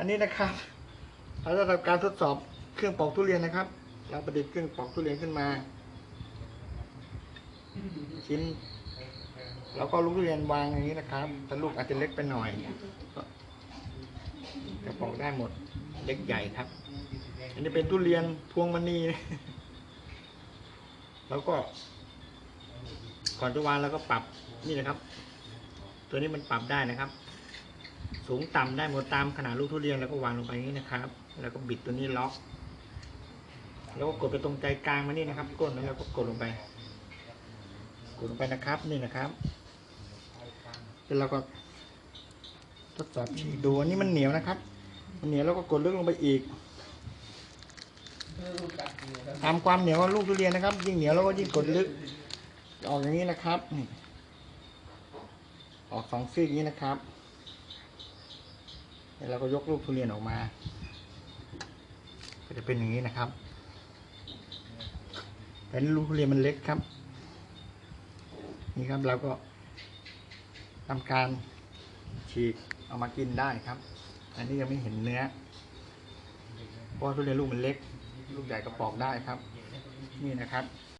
อันนี้นะครับเราจะทำการทดสอบเครื่องปอกทุเรียนนะครับ เราประดิษฐ์เครื่องปอกทุเรียนขึ้นมา ชิ้นแล้วก็ลูกทุเรียนวางอย่างนี้นะครับแต่ลูกอาจจะเล็กไปหน่อยก็จะปอกได้หมดเล็กใหญ่ครับ อันนี้เป็นทุเรียนพวงมณีแล้วก็ก่อนจะวางแล้วก็ปรับนี่นะครับ ตัวนี้มันปรับได้นะครับ สูงต่ำได้หมดตามขนาดลูกทุเรียนแล้วก็วางลงไปนี้นะครับ แล้วก็บิดตัวนี้ล็อก แล้วก็กดไปตรงใจกลางมานี่นะครับก้นแล้วก็กดลงไป กดลงไปนะครับนี่นะครับแล้วเราก็ทดสอบฉีกดูอันนี้มันเหนียวนะครับ มันเหนียวแล้วก็กดลึกลงไปอีกตามความเหนียวของลูกทุเรียนนะครับ ยิ่งเหนียวแล้วก็ยิ่งกดลึก ออกอย่างนี้นะครับ ออกสองซี่อย่างนี้นะครับ แล้วเราก็ยกลูกทุเรียนออกมา ก็จะเป็นอย่างนี้นะครับแต่ลูกทุเรียนมันเล็กครับ นี่ครับเราก็ทำการฉีกเอามากินได้ครับ อันนี้ยังไม่เห็นเนื้อเพราะทุเรียนลูกมันเล็ก ลูกใหญ่ก็ปอกได้ครับ นี่นะครับ